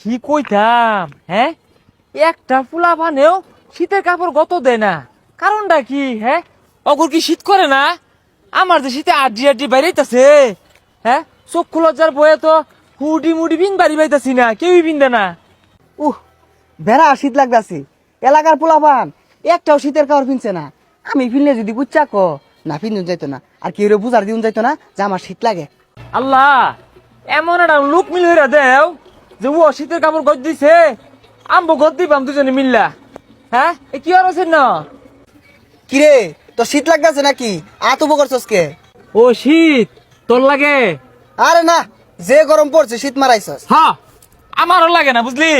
কি কইতাম হ্যাঁ? একটা ফুলা বানেও শীতের কাপড় গত দেয় না। কারণটা কি হ্যাঁ? অগর কি শীত করে না? আমার যে শীতে আড্ডি আড্ডি বাইরেইতাছে হ্যাঁ? চক্ষু লজ্জার বয়ে তো হুডি মুডি বিন বাড়ি বাইতাছি না কেউই বিন্দে না। উহ বেড়া শীত লাগতাছে। এলাকার পোলাপান একটাও শীতের কাপড় পিনছে না। আমি ফিরলে যদি বুচ্চা ক না পিন্দুন যাইতো না। আর কেউ বুঝার দিন যাইতো না যে আমার শীত লাগে। আল্লাহ এমন একটা লোক মিল হইরা দেও যে ও শীতের কাপড় গজ দিছে আম্ব গদ দিবাম দুজনে মিল্লা। হ্যাঁ? এ কি আর আছে না? কিরে তো শীত লাগতাছে নাকি? আত করছস কে? ও শীত তোর লাগে? আরে না যে গরম পড়ছে শীত মারাইছস। হ্যাঁ আমারও লাগে না বুঝলি?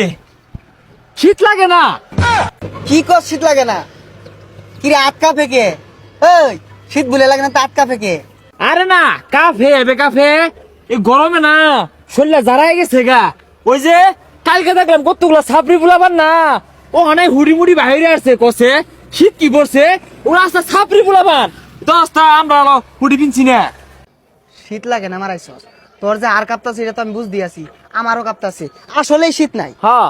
শীত লাগে না। কি কর শীত লাগে না? কিরে আটকা ফেকে? এই শীত বলে লাগে না তো আটকা ফেকে? আরে না কাফে এবে কাফে। এই গরমে না শরীরে জারাই গেছে গা। ওই যে কালকে দেখলাম কতগুলা ছাপড়ি বুলাবার না। ও অনেক হুড়ি মুড়ি বাইরে আসছে কষে শীত কি পড়ছে? ওরা আসছে ছাপড়ি বুলাবার দশটা আমরা হুডি পিনছি না। শীত লাগে না মারাইছস। তোর যে আর কাঁপতাছে এটা তো আমি বুঝ দিয়াছি। আমারও কাঁপতাছে। আসলেই শীত নাই। হ্যাঁ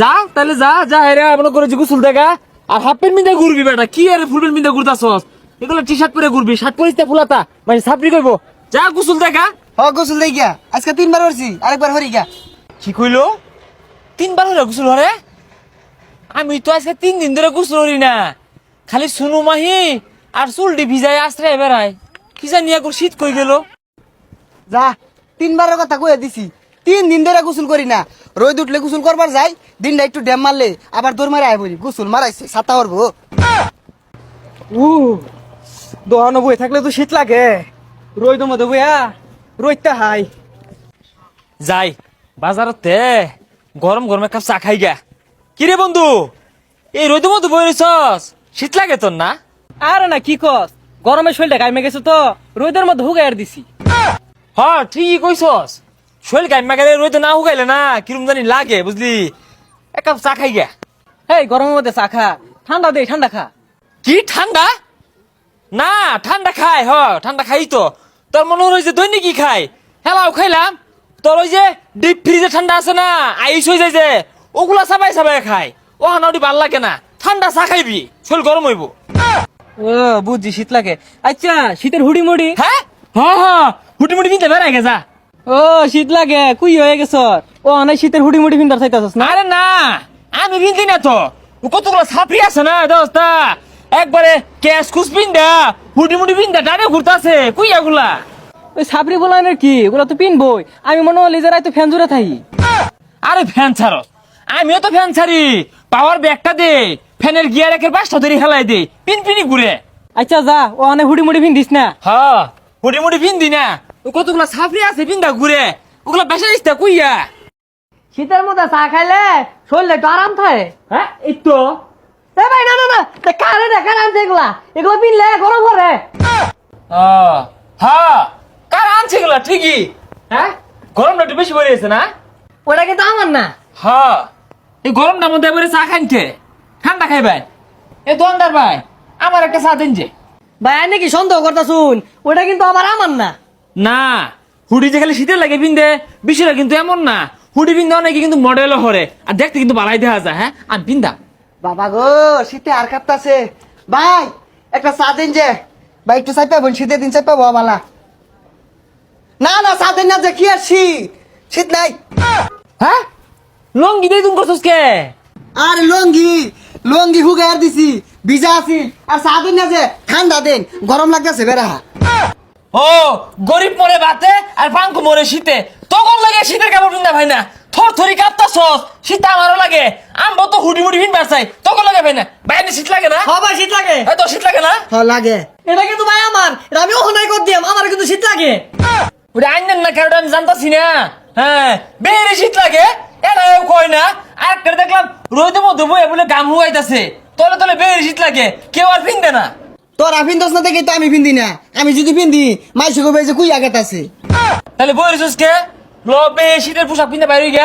যা তাহলে যা যা হেরে মনে করে গুসুল দেখা। আর হাফ প্যান্ট মিন্দা ঘুরবি বেটা। কি আরে ফুল প্যান্ট মিন্দা ঘুরতাছস? এগুলো টি শার্ট পরে ঘুরবি শার্ট পরিস ফুলাতা। মানে ছাপড়ি করব যা গুসুল দেখা। হ গোসল দেই গিয়া আজকে তিনবার করছি আরেকবার হরি গিয়া। কি কইলো? তিনবার হলো গোসল হরে আমি তো আজকে তিন দিন ধরে গোসল হরি না। খালি সুনু মাহি আর চুলটি ভিজাই আশ্রয় বেড়ায় কি জানি এখন শীত কই গেল। যা তিনবারের কথা কয়ে দিছি। তিন দিন ধরে গোসল করি না। রোদ উঠলে গোসল করবার যাই দিনটা একটু ড্যাম মারলে আবার দৌড় মারে আয় বলি গোসল মারাইছে সাতা করব উ দোহানো বই থাকলে তো শীত লাগে। রইদ মধ্যে বইয়া রইতে হাই। যাই। বাজারতে গরম গরম এক কাপ চা খাই গা। কি রে বন্ধু? এই রোদের মতো বই রইছস। শীত লাগে তোর না? আরে না কি কস? গরমে শরীরটা গাইমে গেছে তো রোদের মধ্যে হুগাইয়ার দিছি। হ ঠিকই কইছস। শরীর গাইমা গেলে রোদে না হুগাইলে না কিরম জানি লাগে বুঝলি? এক কাপ চা খাই গা। হেই গরমের মধ্যে চা খা। ঠান্ডা দে ঠান্ডা খা। কি ঠান্ডা? না ঠান্ডা খাই হ ঠান্ডা খাই তো। তোর মনে হয় যে দৈনিক কি খাই। হেলাও খাইলাম। তোর ওই যে ডিপ ফ্রিজে ঠান্ডা আছে না আইস হয়ে যায় যে ওগুলা সাবাই সাবাই খাই। ও হানাউটি ভালো লাগে না ঠান্ডা চা খাইবি শরীর গরম হইব। ও বুঝছি শীত লাগে। আচ্ছা শীতের হুড়ি মুড়ি হ্যাঁ? হ্যাঁ হ্যাঁ হুটি মুটি পিনতে বেড়াই গেছা। ও শীত লাগে কুই হয়ে গেছ। ও অনেক শীতের হুড়ি মুড়ি ফিন্দার চাইতাছস না? আরে না আমি পিনতি না তো। কতগুলো ছাপড়ি আছে না দোস্তা। একবারে ক্যাশ খুশ পিন্দা হুটি মুটি পিন্দা ডানে ঘুরতাছে কুই এগুলা ওই সাবরি বলানের কি? ওগুলো তো পিনবই। আমি মনে হলি যে তো ফ্যান জুড়ে থাকি। আরে ফ্যান ছাড়ো। আমিও তো ফ্যান ছাড়ি। পাওয়ার ব্যাগটা দে। ফ্যানের গিয়ার একের পাঁচটা ধরে হেলাই দে। পিন পিনি ঘুরে। আচ্ছা যা। ও অনেক হুড়ি মুড়ি ফিন্দিস না। হ্যাঁ মুটি মুটি পিন দি না। ও কতগুলা ছাপড়ি আছে পিন্দা ঘুরে। ওগুলা বেসা দিস কুইয়া। শীতের মধ্যে চা খাইলে শরীরে একটু আরাম থাকে। হ্যাঁ? এই তো এ ভাই না না না। কারে দেখা আনছে এগুলা। এগুলো পিনলে গরম করে। ও, হ্যাঁ এগুলা ঠিকই। হ্যাঁ? গরমটা একটু বেশি পড়ে গেছে না? ওটা কিন্তু আমার না। হ্যাঁ। এই গরমটার মধ্যে এবারে চা খাইছে ঠান্ডা খাইবেন এ দোকানদার ভাই আমার একটা চা দিন যে। ভাই আমি নাকি সন্দেহ করতা শুন ওটা কিন্তু আবার আমার না। না হুডি যে খালি শীতের লাগে পিনতে বিষয়টা কিন্তু এমন না। হুডি পিনতে অনেকে কিন্তু মডেলও হরে আর দেখতে কিন্তু বালাই দেখা যায় হ্যাঁ? আমি পিন্দা। বাবা গো শীতে আর কাঁপতাছে। ভাই একটা চা দিন যে। ভাই একটু চাই পাবো শীতের দিন চাই পাবো বালা না না চা না যে কি আর শীত? শীত নাই। হ্যাঁ? লঙ্গি দিয়ে তুমি করছোস কে? আর লঙ্গি লঙ্গি হুগাই আর দিছি ভিজা আছি। আর চা না যে ঠান্ডা দিন গরম লাগতেছে বেড়া। ও গরিব মরে বাতে আর পাঙ্কু মরে শীতে। তখন লাগে শীতের কাপড় পিন্দা ভাই না। থর থরি কাঁপতাছস শীত আমারও লাগে। আমবো তো হুডি মুডি পিনবার চাই তখন লাগে ভাই না। বাইরে শীত লাগে না? হ্যাঁ ভাই শীত লাগে। এই তো শীত লাগে না? হ্যাঁ লাগে। এটা কিন্তু ভাই আমার এটা আমি ওখানে কর দিয়াম আমার কিন্তু শীত লাগে। ওটা আইনেন না কারণ আমি জানতাছি না। হ্যাঁ বেড়ে শীত লাগে এটা কয় না। আর একটা দেখলাম রোদের মধ্যে বয়ে বলে গাম হুয়াইতাছে। তলে তলে বেড়ে শীত লাগে কেউ আর পিনতে না। তোরা আফিন না দেখে তো আমি পিন্দি না। আমি যদি পিন্দি মাইসে কবে যে কুই আগাত আছে তাহলে বই কে ল বে শীতের পোশাক পিনতে বাইরে গিয়া